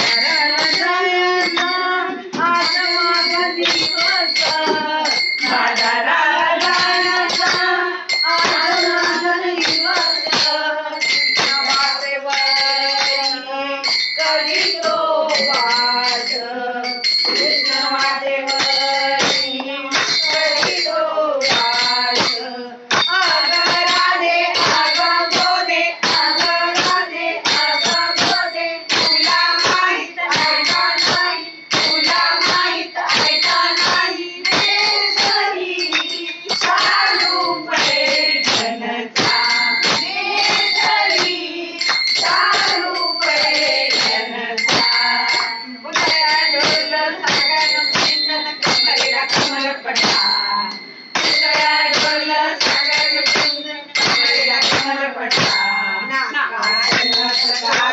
Yeah.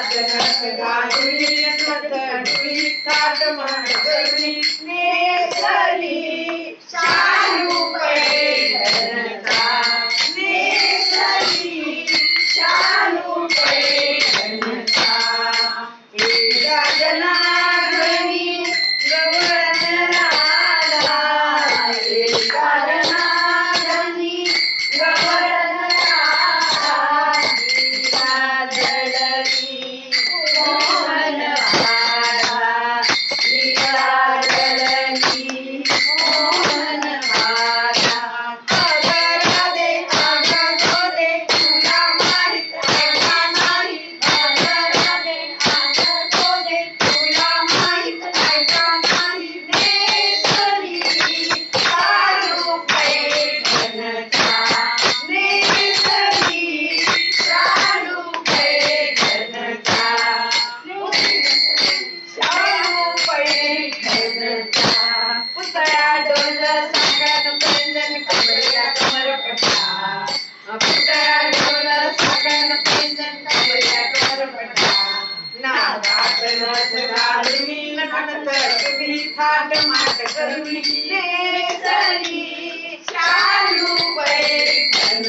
साधन सदा दुई सत दुई सात महागणी सगळ्यांना प्रेम करता पैशाचं पडता नावाचं रस घालवी नंतर तुम्ही थाट माट करवी नेसरी शालू पैठण